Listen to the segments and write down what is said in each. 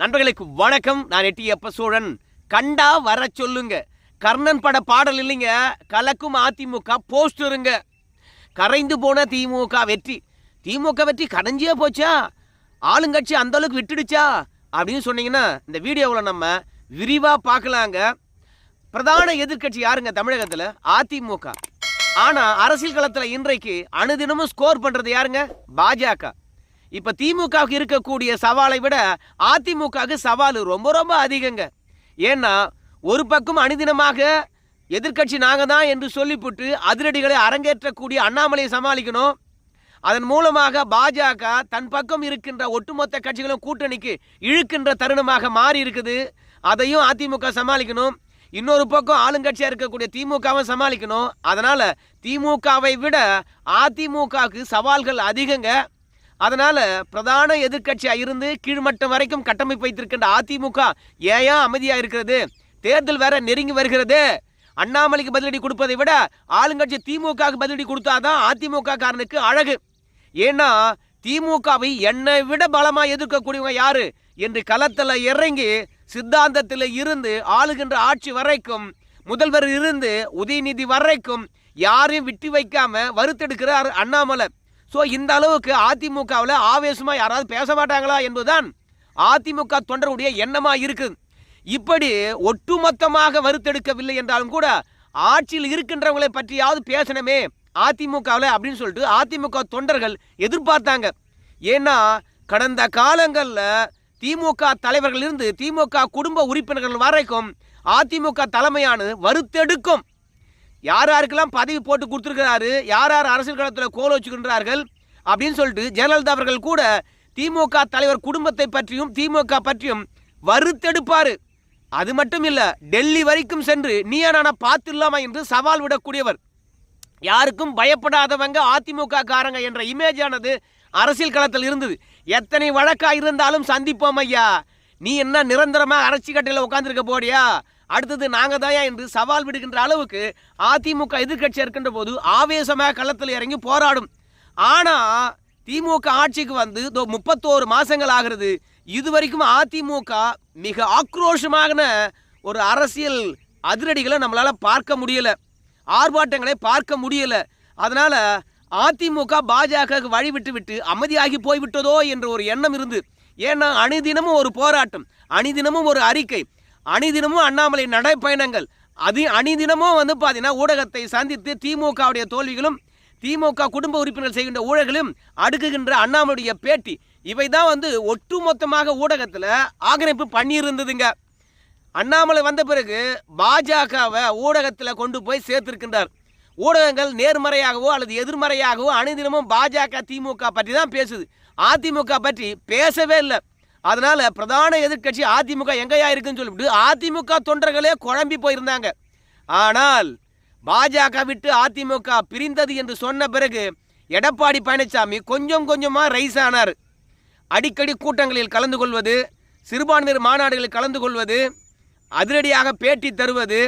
நண்பர்களுக்கு வணக்கம். நான் எட்டியப்ப சோழன்? கண்டா வர சொல்லுங்க. கர்ணன் பட பாடல் இல்லைங்க. கலக்கும் அதிமுக போஸ்டருங்க. கரைந்து போன திமுக வெற்றி. திமுக வெற்றி கடைஞ்சியே போச்சா? ஆளுங்கட்சி அந்த அளவுக்கு விட்டுடுச்சா? அப்படின்னு சொன்னீங்கன்னா இந்த வீடியோவில் நம்ம விரிவாக பார்க்கலாங்க. பிரதான எதிர்க்கட்சி யாருங்க தமிழகத்தில்? அதிமுக. ஆனால் அரசியல் களத்தில் இன்றைக்கு அனுதினமும் ஸ்கோர் பண்ணுறது யாருங்க? பாஜக. இப்போ திமுகவுக்கு இருக்கக்கூடிய சவாலை விட அதிமுகவுக்கு சவால் ரொம்ப ரொம்ப அதிகங்க. ஏன்னா ஒரு பக்கம் அனுதினமாக எதிர்க்கட்சி நாங்கள் தான் என்று சொல்லிவிட்டு அதிரடிகளை அரங்கேற்றக்கூடிய அண்ணாமலையை சமாளிக்கணும். அதன் மூலமாக பாஜக தன் பக்கம் இருக்கின்ற ஒட்டுமொத்த கட்சிகளும் கூட்டணிக்கு இழுக்கின்ற தருணமாக மாறி இருக்குது. அதையும் அதிமுக சமாளிக்கணும். இன்னொரு பக்கம் ஆளுங்கட்சியாக இருக்கக்கூடிய திமுகவும் சமாளிக்கணும். அதனால் திமுகவை விட அதிமுகவுக்கு சவால்கள் அதிகங்க. அதனால பிரதான எதிர்க்கட்சியாக இருந்து கீழ்மட்டம் வரைக்கும் கட்டமைப்பு வைத்திருக்கின்ற அதிமுக ஏன் அமைதியா இருக்கிறது? தேர்தல் வேற நெருங்கி வருகிறது. அண்ணாமலைக்கு பதிலடி கொடுப்பதை விட ஆளுங்கட்சி திமுகவுக்கு பதிலடி கொடுத்தாதான் அதிமுக காரனுக்கு அழகு. ஏன்னா திமுகவை என்னை விட பலமா எதிர்க்கக்கூடியவங்க யாரு? என்று களத்தில் இறங்கி சித்தாந்தத்தில் இருந்து ஆளுகின்ற ஆட்சி வரைக்கும் முதல்வர் இருந்து உதயநிதி வரைக்கும் யாரையும் விட்டு வைக்காம வறுத்தெடுக்கிறார் அண்ணாமலை. ஸோ இந்த அளவுக்கு அதிமுகவில் ஆவேசமாக யாராவது பேச மாட்டாங்களா என்பதுதான் அதிமுக தொண்டருடைய எண்ணமாக இருக்குது இப்படி ஒட்டுமொத்தமாக வறுத்தெடுக்கவில்லை என்றாலும் கூட ஆட்சியில் இருக்கின்றவங்களை பற்றியாவது பேசணுமே அதிமுகவில் அப்படின்னு சொல்லிட்டு அதிமுக தொண்டர்கள் எதிர்பார்த்தாங்க. ஏன்னா கடந்த காலங்களில் திமுக தலைவர்கள் இருந்து திமுக குடும்ப உறுப்பினர்கள் வரைக்கும் அதிமுக தலைமையானது வறுத்தெடுக்கும். யார் யாருக்கெல்லாம் பதவி போட்டு கொடுத்துருக்கிறாரு யார் யார் அரசியல் களத்தில் கோல வச்சுக்கின்றார்கள் அப்படின்னு சொல்லிட்டு ஜெயலலிதா அவர்கள் கூட திமுக தலைவர் குடும்பத்தை பற்றியும் திமுக பற்றியும் வறுத்தெடுப்பார். அது மட்டும் இல்லை டெல்லி வரைக்கும் சென்று நீயா நானா பார்த்துடலாமா என்று சவால் விடக்கூடியவர். யாருக்கும் பயப்படாதவங்க அதிமுக காரங்க என்ற இமேஜ் ஆனது அரசியல் களத்தில் இருந்தது. எத்தனை வழக்காக இருந்தாலும் சந்திப்போம் ஐயா. நீ என்ன நிரந்தரமாக அரசி கட்டையில் உட்காந்துருக்க போடியா அடுத்தது நாங்கள் தான் என்று சவால் விடுகின்ற அளவுக்கு அதிமுக எதிர்க்கட்சி இருக்கின்ற போது ஆவேசமாக களத்தில் இறங்கி போராடும். ஆனால் திமுக ஆட்சிக்கு வந்து முப்பத்தோரு மாதங்கள் ஆகிறது. இதுவரைக்கும் அதிமுக மிக ஆக்ரோஷமான ஒரு அரசியல் அதிரடிகளை நம்மளால் பார்க்க முடியலை. ஆர்ப்பாட்டங்களை பார்க்க முடியலை. அதனால் அதிமுக பாஜக வழி விட்டு விட்டு அமைதியாகி போய்விட்டதோ என்ற ஒரு எண்ணம் இருந்து. ஏன்னா அணிதினமும் ஒரு போராட்டம் அணிதினமும் ஒரு அறிக்கை. அணிதினமும் அண்ணாமலை நடைப்பயணங்கள். அது அணிதினமும் வந்து பார்த்தீங்கன்னா ஊடகத்தை சந்தித்து திமுகவுடைய தோல்விகளும் திமுக குடும்ப உறுப்பினர் செய்கின்ற ஊழல்களும் அடுக்குகின்ற அண்ணாமலையுடைய பேட்டி. இவை தான் வந்து ஒட்டுமொத்தமாக ஊடகத்தில் ஆக்கிரமிப்பு பண்ணியிருந்ததுங்க. அண்ணாமலை வந்த பிறகு பாஜகவை ஊடகத்தில் கொண்டு போய் சேர்த்திருக்கின்றார். ஊடகங்கள் நேர்மறையாகவோ அல்லது எதிர்மறையாகவோ அனுதினமும் பாஜக திமுக பற்றி தான் பேசுது. அதிமுக பற்றி பேசவே இல்லை. அதனால பிரதான எதிர்க்கட்சி அதிமுக எங்கேயா இருக்குன்னு சொல்லிவிட்டு அதிமுக தொண்டர்களே குழம்பி போயிருந்தாங்க. ஆனால் பாஜக விட்டு அதிமுக பிரிந்தது என்று சொன்ன பிறகு எடப்பாடி பழனிசாமி கொஞ்சம் கொஞ்சமாக ரைஸ் ஆனார். அடிக்கடி கூட்டங்களில் கலந்து கொள்வது சிறுபான்மையர் மாநாடுகளில் கலந்து கொள்வது அதிரடியாக பேட்டி தருவது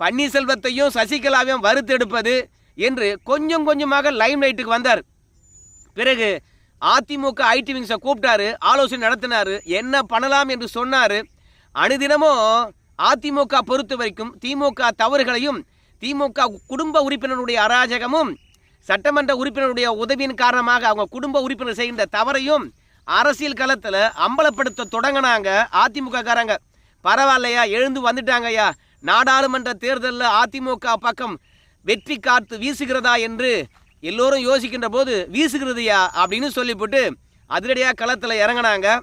பன்னீர்செல்வத்தையும் சசிகலாவையும் வறுத்தெடுப்பது என்று கொஞ்சம் கொஞ்சமாக லைம் லைட்டுக்கு வந்தார். பிறகு அதிமுக ஐடி விங்ஸை கூப்பிட்டாரு ஆலோசனை நடத்தினார் என்ன பண்ணலாம் என்று சொன்னார். அனுதினமும் அதிமுக பொறுத்த வரைக்கும் திமுக தவறுகளையும் திமுக குடும்ப உறுப்பினருடைய அராஜகமும் சட்டமன்ற உறுப்பினருடைய உதவியின் காரணமாக அவங்க குடும்ப உறுப்பினர் செய்கின்ற தவறையும் அரசியல் களத்தில் அம்பலப்படுத்த தொடங்கினாங்க அதிமுக காரங்க பரவாயில்லையா எழுந்து வந்துட்டாங்க ஐயா. நாடாளுமன்ற தேர்தலில் அதிமுக பக்கம் வெற்றி காத்து வீசுகிறதா என்று எல்லோரும் யோசிக்கின்ற போது வீசுகிறதுயா அப்படின்னு சொல்லிவிட்டு அதிரடியாக களத்தில் இறங்கினாங்க.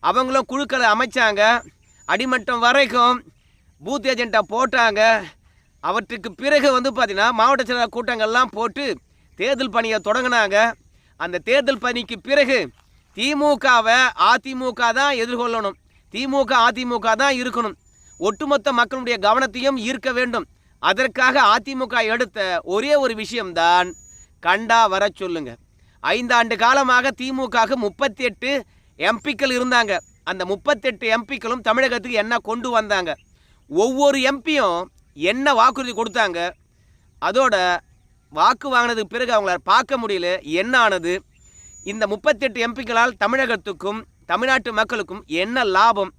அவங்களும் குழுக்களை அமைச்சாங்க. அடிமட்டம் வரைக்கும் பூத் ஏஜெண்ட்டை போட்டாங்க. அவற்றுக்கு பிறகு வந்து பார்த்தீங்கன்னா மாவட்ட செயலாளர் கூட்டங்கள்லாம் போட்டு தேர்தல் பணியை தொடங்கினாங்க. அந்த தேர்தல் பணிக்கு பிறகு திமுகவை அதிமுக தான் எதிர்கொள்ளணும். திமுக அதிமுக தான் இருக்கணும். ஒட்டுமொத்த மக்களுடைய கவனத்தையும் ஈர்க்க வேண்டும். அதற்காக அதிமுக எடுத்த ஒரே ஒரு விஷயம்தான் கண்டா வர சொல்லுங்க. ஐந்தாண்டு காலமாக திமுக முப்பத்தி எட்டு எம்பிக்கள் இருந்தாங்க. அந்த முப்பத்தெட்டு எம்பிக்களும் தமிழகத்துக்கு என்ன கொண்டு வந்தாங்க? ஒவ்வொரு எம்பியும் என்ன வாக்குறுதி கொடுத்தாங்க? அதோட வாக்கு வாங்கினதுக்கு பிறகு அவங்கள பார்க்க முடியல. என்ன ஆனது? இந்த முப்பத்தெட்டு எம்பிக்களால் தமிழகத்துக்கும் தமிழ்நாட்டு மக்களுக்கும் என்ன லாபம்?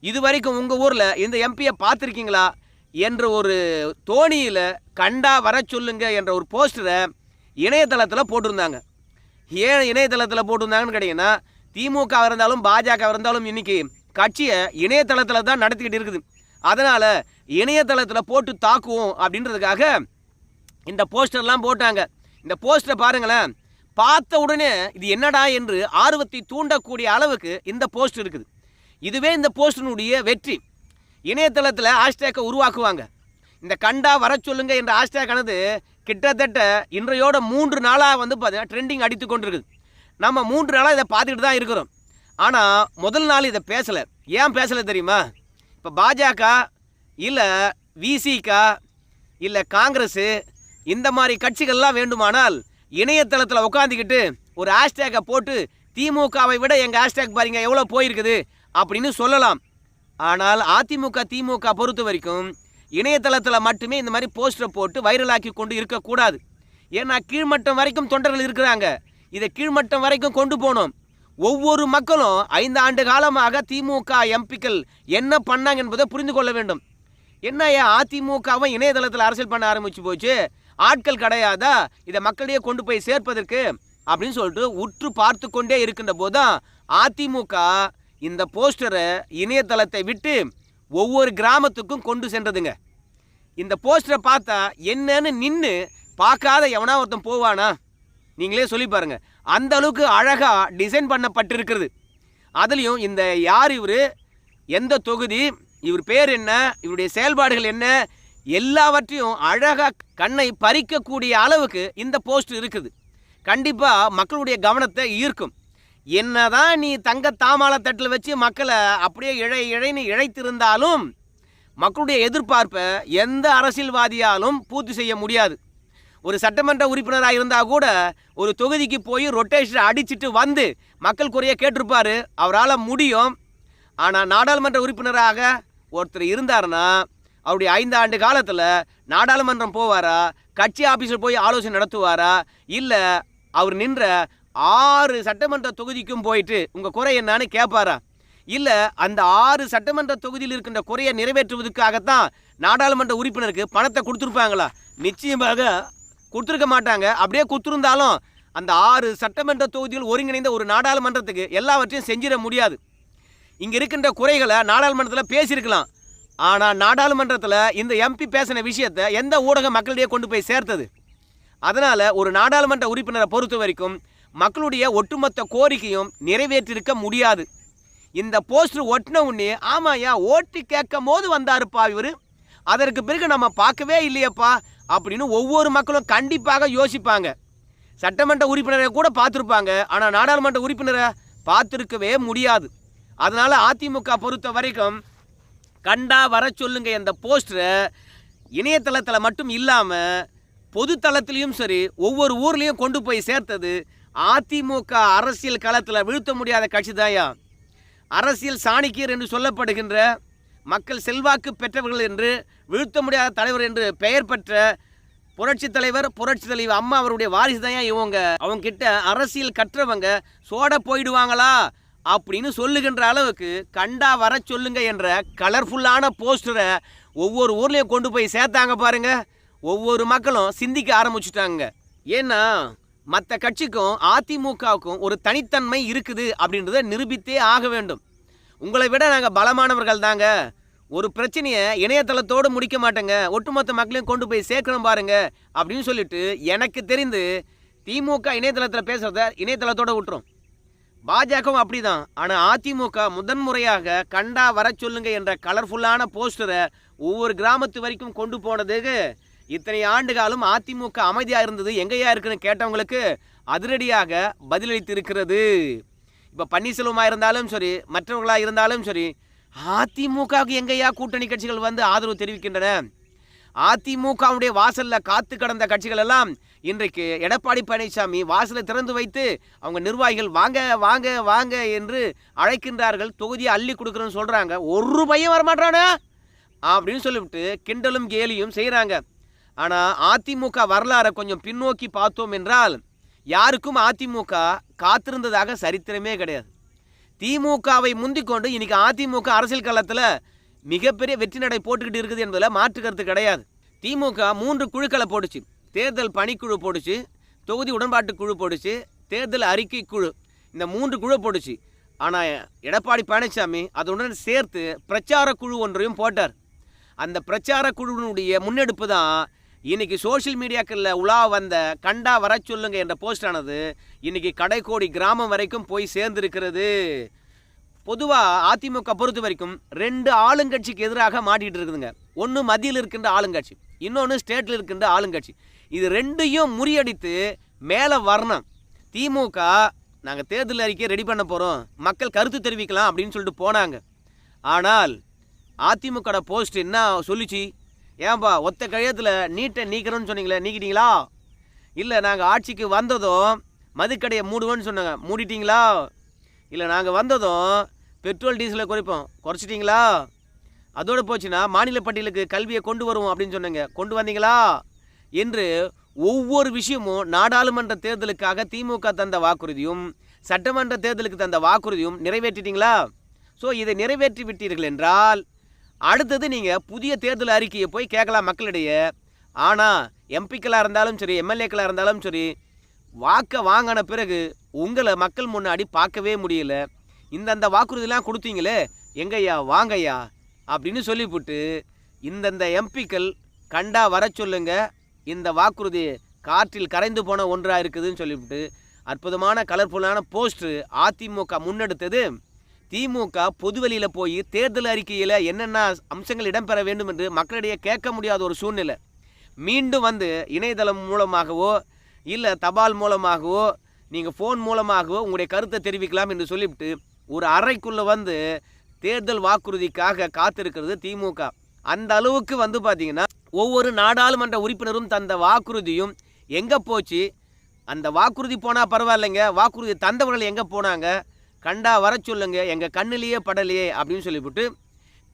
இது வரைக்கும் உங்கள் ஊரில் இந்த எம்பியை பார்த்துருக்கீங்களா? என்ற ஒரு தோணியில் கண்டா வர சொல்லுங்க என்ற ஒரு போஸ்டரை இணையதளத்தில் போட்டிருந்தாங்க. ஏன் இணையதளத்தில் போட்டிருந்தாங்கன்னு கேட்டிங்கன்னா திமுக இருந்தாலும் பாஜக இருந்தாலும் இன்றைக்கி கட்சியை இணையதளத்தில் தான் நடத்திக்கிட்டு இருக்குது. அதனால் இணையதளத்தில் போட்டு தாக்குவோம் அப்படின்றதுக்காக இந்த போஸ்டர்லாம் போட்டாங்க. இந்த போஸ்டரை பாருங்களேன். பார்த்த உடனே இது என்னடா என்று ஆர்வத்தை தூண்டக்கூடிய அளவுக்கு இந்த போஸ்ட் இருக்குது. இதுவே இந்த போஸ்டினுடைய வெற்றி. இணையதளத்தில் ஹேஷ்டேக்கை உருவாக்குவாங்க. இந்த கண்டா வர சொல்லுங்க என்ற ஹேஷ்டேக் ஆனது கிட்டத்தட்ட இன்றையோட மூன்று நாளாக வந்து பார்த்தீங்கன்னா ட்ரெண்டிங் அடித்து கொண்டிருக்குது. நம்ம மூன்று நாளாக இதை பார்த்துக்கிட்டு தான் இருக்கிறோம். ஆனால் முதல் நாள் இதை பேசலை. ஏன் பேசலை தெரியுமா? இப்போ பாஜக இல்லை விசிகா இல்லை காங்கிரஸு இந்த மாதிரி கட்சிகள்லாம் வேண்டுமானால் இணையதளத்தில் உட்காந்துக்கிட்டு ஒரு ஹேஷ்டேக்கை போட்டு திமுகவை விட எங்கள் ஹேஷ்டேக் பாருங்க எவ்வளோ போயிருக்குது அப்படின்னு சொல்லலாம். ஆனால் அதிமுக திமுக பொறுத்த வரைக்கும் இணையதளத்தில் மட்டுமே இந்த மாதிரி போஸ்டரை போட்டு வைரலாக்கி கொண்டு இருக்கக்கூடாது. ஏன்னா கீழ்மட்டம் வரைக்கும் தொண்டர்கள் இருக்கிறாங்க. இதை கீழ்மட்டம் வரைக்கும் கொண்டு போகணும் ஒவ்வொரு மக்களும் ஐந்து ஆண்டு காலமாக திமுக எம்பிக்கள் என்ன பண்ணாங்க என்பதை புரிந்து கொள்ள வேண்டும். என்ன ஏன் அதிமுகவும் இணையதளத்தில் அரசியல் பண்ண ஆரம்பிச்சு போச்சு? ஆட்கள் கிடையாதா? இதை மக்களிடையே கொண்டு போய் சேர்ப்பதற்கு? அப்படின்னு சொல்லிட்டு உற்று பார்த்து கொண்டே இருக்கின்ற போதுதான் அதிமுக இந்த போஸ்டரை இணையதளத்தை விட்டு ஒவ்வொரு கிராமத்துக்கும் கொண்டு சென்றதுங்க. இந்த போஸ்டரை பார்த்தா என்னன்னு நின்று பார்க்காத எவனா ஒருத்தன் போவானா? நீங்களே சொல்லி பாருங்க. அந்த அளவுக்கு அழகாக டிசைன் பண்ணப்பட்டிருக்கிறது. அதுலேயும் இந்த யார் இவர்? எந்த தொகுதி? இவர் பேர் என்ன? இவருடைய செயல்பாடுகள் என்ன? எல்லாவற்றையும் அழகாக கண்ணை பறிக்கக்கூடிய அளவுக்கு இந்த போஸ்ட் இருக்குது. கண்டிப்பாக மக்களுடைய கவனத்தை ஈர்க்கும். என்னதான் நீ தங்க தாமால தட்டில் வச்சு மக்களை அப்படியே இழை இழைன்னு இழைத்திருந்தாலும் மக்களுடைய எதிர்பார்ப்பை எந்த அரசியல்வாதியாலும் பூர்த்தி செய்ய முடியாது. ஒரு சட்டமன்ற உறுப்பினராக இருந்தால் கூட ஒரு தொகுதிக்கு போய் ரொட்டேஷன் அடிச்சுட்டு வந்து மக்கள் குறைய கேட்டிருப்பார். அவரால் முடியும். ஆனால் நாடாளுமன்ற உறுப்பினராக ஒருத்தர் இருந்தாருன்னா அவருடைய ஐந்து ஆண்டு காலத்தில் நாடாளுமன்றம் போவாரா? கட்சி ஆஃபீஸில் போய் ஆலோசனை நடத்துவாரா? இல்லை அவர் நின்ற ஆறு சட்டமன்ற தொகுதிக்கும் போயிட்டு உங்கள் குறை என்னன்னு கேட்பாரா இல்லை அந்த ஆறு சட்டமன்ற தொகுதியில் இருக்கின்ற குறையை நிறைவேற்றுவதற்காகத்தான் நாடாளுமன்ற உறுப்பினருக்கு பணத்தை கொடுத்துருப்பாங்களா? நிச்சயமாக கொடுத்துருக்க மாட்டாங்க. அப்படியே கொடுத்துருந்தாலும் அந்த ஆறு சட்டமன்ற தொகுதியில் ஒருங்கிணைந்த ஒரு நாடாளுமன்றத்துக்கு எல்லாவற்றையும் செஞ்சிட முடியாது. இங்கே இருக்கின்ற குறைகளை நாடாளுமன்றத்தில் பேசியிருக்கலாம். ஆனால் நாடாளுமன்றத்தில் இந்த எம்பி பேசின விஷயத்தை எந்த ஊடக மக்களிடையே கொண்டு போய் சேர்த்தது? அதனால் ஒரு நாடாளுமன்ற உறுப்பினரை பொறுத்த வரைக்கும் மக்களுடைய ஒட்டுமொத்த கோரிக்கையும் நிறைவேற்றிருக்க முடியாது. இந்த போஸ்டர் ஒட்டின உடனே ஆமாயா ஓட்டு கேட்கும் போது வந்தாருப்பா இவர். அதற்கு பிறகு நம்ம பார்க்கவே இல்லையப்பா அப்படின்னு ஒவ்வொரு மக்களும் கண்டிப்பாக யோசிப்பாங்க. சட்டமன்ற உறுப்பினரை கூட பார்த்துருப்பாங்க. ஆனால் நாடாளுமன்ற உறுப்பினரை பார்த்துருக்கவே முடியாது. அதனால் அதிமுக பொறுத்த வரைக்கும் கண்டா வர சொல்லுங்க இந்த போஸ்டரை இணையதளத்தில் மட்டும் இல்லாமல் பொதுத்தளத்திலையும் சரி ஒவ்வொரு ஊர்லேயும் கொண்டு போய் சேர்த்தது அதிமுக அரசியல் களத்தில் வீழ்த்த முடியாத கட்சி தாயா அரசியல் சாணிக்கியர் என்று சொல்லப்படுகின்ற மக்கள் செல்வாக்கு பெற்றவர்கள் என்று வீழ்த்த முடியாத தலைவர் என்று பெயர் பெற்ற புரட்சி தலைவர் புரட்சி தலைவர் அம்மா அவருடைய வாரிசு தான் இவங்க? அவங்க கிட்ட அரசியல் கற்றவங்க சோட போயிடுவாங்களா? அப்படின்னு சொல்லுகின்ற அளவுக்கு கண்டா வர சொல்லுங்க என்ற கலர்ஃபுல்லான போஸ்டரை ஒவ்வொரு ஊர்லேயும் கொண்டு போய் சேர்த்தாங்க பாருங்க. ஒவ்வொரு மக்களும் சிந்திக்க ஆரம்பிச்சுட்டாங்க. ஏன்னா மற்ற கட்சிக்கும் அதிமுகவுக்கும் ஒரு தனித்தன்மை இருக்குது அப்படின்றத நிரூபித்தே ஆக வேண்டும். உங்களை விட நாங்கள் பலமானவர்கள் தாங்க. ஒரு பிரச்சனையை இணையதளத்தோடு முடிக்க மாட்டேங்க. ஒட்டுமொத்த மக்களையும் கொண்டு போய் சேர்க்கணும் பாருங்க அப்படின்னு சொல்லிட்டு எனக்கு தெரிந்து திமுக இணையதளத்தில் பேசுகிறத இணையதளத்தோடு விட்டுரும். பாஜகவும் அப்படிதான். ஆனால் அதிமுக முதன்முறையாக கண்டா வர சொல்லுங்க என்ற கலர்ஃபுல்லான போஸ்டரை ஒவ்வொரு கிராமத்து வரைக்கும் கொண்டு போனதுக்கு இத்தனை ஆண்டு காலம் அதிமுக அமைதியாக இருந்தது எங்கேயா இருக்குன்னு கேட்டவங்களுக்கு அதிரடியாக பதிலளித்து இருக்கிறது இப்போ பன்னீர்செல்வமாக இருந்தாலும் சரி மற்றவர்களாக இருந்தாலும் சரி அதிமுகவுக்கு எங்கேயா கூட்டணி கட்சிகள் வந்து ஆதரவு தெரிவிக்கின்றன? அதிமுகவுடைய வாசலில் காத்து கடந்த கட்சிகள் எல்லாம் இன்றைக்கு எடப்பாடி பழனிசாமி வாசலை திறந்து வைத்து அவங்க நிர்வாகிகள் வாங்க வாங்க வாங்க என்று அழைக்கின்றார்கள். தொகுதியை அள்ளி கொடுக்குறேன்னு சொல்கிறாங்க ஒரு பையன் வரமாட்டானா? அப்படின்னு சொல்லிவிட்டு கிண்டலும் கேலியும் செய்கிறாங்க ஆனால் அதிமுக வரலாறை கொஞ்சம் பின்னோக்கி பார்த்தோம் என்றால் யாருக்கும் அதிமுக காத்திருந்ததாக சரித்திரமே கிடையாது. திமுகவை முந்திக்கொண்டு இன்னைக்கு அதிமுக அரசியல் களத்தில் மிகப்பெரிய வெற்றி நடை போட்டுக்கிட்டு இருக்குது என்பதில் மாற்று கருத்து கிடையாது. திமுக மூன்று குழுக்களை போட்டுச்சு தேர்தல் பணிக்குழு போட்டுச்சு தொகுதி உடன்பாட்டு குழு போட்டுச்சு தேர்தல் அறிக்கை குழு இந்த மூன்று குழு போட்டுச்சு ஆனால் எடப்பாடி பழனிசாமி அதனுடன் சேர்த்து பிரச்சார குழு ஒன்றையும் போட்டார். அந்த பிரச்சார குழுவினுடைய முன்னெடுப்பு தான் இன்னைக்கு சோஷியல் மீடியாக்களில் உலா வந்த கண்டா வர சொல்லுங்க என்ற போஸ்டானது இன்னைக்கு கடைக்கோடி கிராமம் வரைக்கும் போய் சேர்ந்திருக்கிறது. பொதுவாக அதிமுக பொறுத்த வரைக்கும் ரெண்டு ஆளுங்கட்சிக்கு எதிராக மாட்டிகிட்டு இருக்குதுங்க. ஒன்று மத்தியில் இருக்கின்ற ஆளுங்கட்சி இன்னொன்று ஸ்டேட்டில் இருக்கின்ற ஆளுங்கட்சி. இது ரெண்டையும் முறியடித்து மேலே வரணும். திமுக நாங்கள் தேர்தல் அறிக்கையை ரெடி பண்ண போகிறோம் மக்கள் கருத்து தெரிவிக்கலாம் அப்படின்னு சொல்லிட்டு போனாங்க. ஆனால் அதிமுக போஸ்ட் என்ன சொல்லிச்சு? ஏன்பா ஒத்த கழியத்தில் நீட்டை நீக்கிறோன்னு சொன்னீங்களே நீக்கிட்டீங்களா? இல்லை நாங்கள் ஆட்சிக்கு வந்ததும் மதுக்கடையை மூடுவோன்னு சொன்னாங்க. மூடிட்டீங்களா? இல்லை நாங்கள் வந்ததும் பெட்ரோல் டீசலை குறைப்போம். குறைச்சிட்டிங்களா? அதோடு போச்சுன்னா மாநில பட்டியலுக்கு கல்வியை கொண்டு வருவோம் அப்படின்னு சொன்னாங்க. கொண்டு வந்தீங்களா? என்று ஒவ்வொரு விஷயமும் நாடாளுமன்ற தேர்தலுக்காக திமுக தந்த வாக்குறுதியும் சட்டமன்ற தேர்தலுக்கு தந்த வாக்குறுதியும் நிறைவேற்றிட்டீங்களா? ஸோ இதை நிறைவேற்றி விட்டீர்கள் என்றால் அடுத்தது நீங்கள் புதிய தேர்தல் அறிக்கையை போய் கேட்கலாம் மக்களிடையே. ஆனால் எம்பிக்களாக இருந்தாலும் சரி எம்எல்ஏக்களாக இருந்தாலும் சரி வாக்கை வாங்கின பிறகு உங்களை மக்கள் முன்னாடி பார்க்கவே முடியல. இந்தந்த வாக்குறுதிலாம் கொடுத்தீங்களே எங்கய்யா வாங்கய்யா அப்படின்னு சொல்லிவிட்டு இந்தந்த எம்பிக்கள் கண்டா வர சொல்லுங்க இந்த வாக்குறுதி காற்றில் கரைந்து போன ஒன்றாக இருக்குதுன்னு சொல்லிவிட்டு அற்புதமான கலர்ஃபுல்லான போஸ்ட்ரு அதிமுக முன்னெடுத்தது. திமுக பொதுவெளியில் போய் தேர்தல் அறிக்கையில் என்னென்ன அம்சங்கள் இடம்பெற வேண்டும் என்று மக்களிடையே கேட்க முடியாத ஒரு சூழ்நிலை. மீண்டும் வந்து இணையதளம் மூலமாகவோ இல்லை தபால் மூலமாகவோ நீங்கள் ஃபோன் மூலமாகவோ உங்களுடைய கருத்தை தெரிவிக்கலாம் என்று சொல்லிவிட்டு ஒரு அறைக்குள்ளே வந்து தேர்தல் வாக்குறுதிக்காக காத்திருக்கிறது திமுக. அந்த அளவுக்கு வந்து பார்த்தீங்கன்னா ஒவ்வொரு நாடாளுமன்ற உறுப்பினரும் தந்த வாக்குறுதியும் எங்கே போச்சு? அந்த வாக்குறுதி போனால் பரவாயில்லைங்க. வாக்குறுதி தந்தவர்கள் எங்கே போனாங்க? கண்டா வர சொல்லுங்க எங்கள் கண்ணிலேயே படலையே அப்படின்னு சொல்லிவிட்டு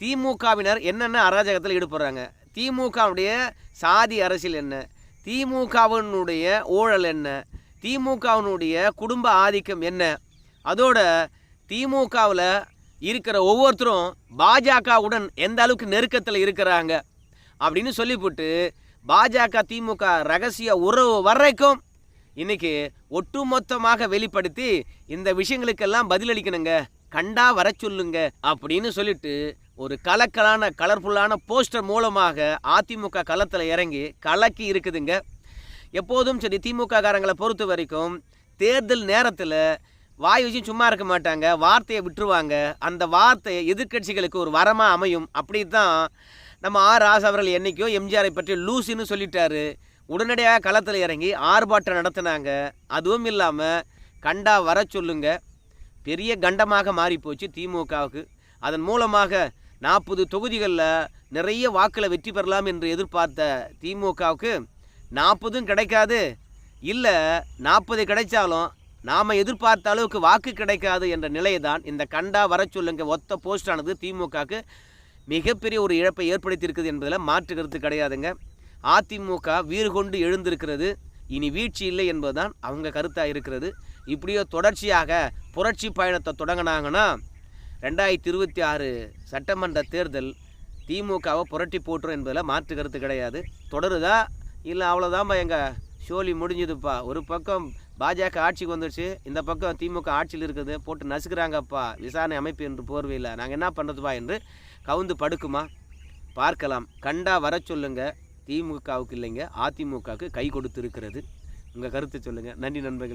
திமுகவினர் என்னென்ன அராஜகத்தில் ஈடுபடுறாங்க? திமுகவுடைய சாதி அரசியல் என்ன? திமுகவினுடைய ஊழல் என்ன? திமுகவினுடைய குடும்ப ஆதிக்கம் என்ன? அதோட திமுகவில் இருக்கிற ஒவ்வொருத்தரும் பாஜகவுடன் எந்த அளவுக்கு நெருக்கத்தில் இருக்கிறாங்க? அப்படின்னு சொல்லிவிட்டு பாஜக திமுக ரகசிய உறவு வரைக்கும் இன்னைக்கு ஒட்டுமொத்தமாக வெளிப்படுத்தி இந்த விஷயங்களுக்கெல்லாம் பதிலளிக்கணுங்க. கண்டா வர சொல்லுங்க அப்படின்னு சொல்லிட்டு ஒரு கலக்கலான கலர்ஃபுல்லான போஸ்டர் மூலமாக அதிமுக களத்தில் இறங்கி கலக்கி இருக்குதுங்க. எப்போதும் சரி திமுக காரங்களை பொறுத்த வரைக்கும் தேர்தல் நேரத்தில் வாய் வச்சு சும்மா இருக்க மாட்டாங்க. வார்த்தையை விட்டுருவாங்க. அந்த வார்த்தை எதிர்க்கட்சிகளுக்கு ஒரு வரமாக அமையும். அப்படி தான் நம்ம ஆர். ராசா அவர்கள் என்றைக்கோ எம்ஜிஆரை பற்றி லூசின்னு சொல்லிட்டாரு. உடனடியாக களத்தில் இறங்கி ஆர்ப்பாட்டம் நடத்தினாங்க. அதுவும் இல்லாமல் கண்டா வர சொல்லுங்க. பெரிய கண்டமாக மாறிப்போச்சு திமுகவுக்கு. அதன் மூலமாக நாற்பது தொகுதிகளில் நிறைய வாக்கில் வெற்றி பெறலாம் என்று எதிர்பார்த்த திமுகவுக்கு நாற்பதும் கிடைக்காது. இல்லை நாற்பது கிடைச்சாலும் நாம் எதிர்பார்த்த அளவுக்கு வாக்கு கிடைக்காது என்ற நிலையை தான் இந்த கண்டா வர சொல்லுங்க ஒத்த போஸ்டானது திமுகவுக்கு மிகப்பெரிய ஒரு இழப்பை ஏற்படுத்தியிருக்குது என்பதில் மாற்று கருத்து கிடையாதுங்க. அதிமுக வீறு கொண்டு எழுந்திருக்கிறது. இனி வீழ்ச்சி இல்லை என்பதுதான் அவங்க கருத்தாக இருக்கிறது. இப்படியோ தொடர்ச்சியாக புரட்சி பயணத்தை தொடங்கினாங்கன்னா ரெண்டாயிரத்தி இருபத்தி ஆறு சட்டமன்ற தேர்தல் திமுகவை புரட்டி போட்டுரும் என்பதில் மாற்று கருத்து கிடையாது. தொடருதா? இல்லை அவ்வளோதான்ப்பா எங்கள் ஷோலி முடிஞ்சுதுப்பா. ஒரு பக்கம் பாஜக ஆட்சிக்கு வந்துடுச்சு இந்த பக்கம் திமுக ஆட்சியில் இருக்குது. போட்டு நசுக்கிறாங்கப்பா. விசாரணை அமைப்பு என்று போர்வையில். நாங்கள் என்ன பண்ணுறதுப்பா என்று கவுந்து படுக்குமா? பார்க்கலாம். கண்டா வர சொல்லுங்கள் திமுகவுக்கு இல்லைங்க அதிமுகவுக்கு கை கொடுத்து இருக்கிறது உங்கள் கருத்தை சொல்லுங்கள் நன்றி நண்பர்கள்.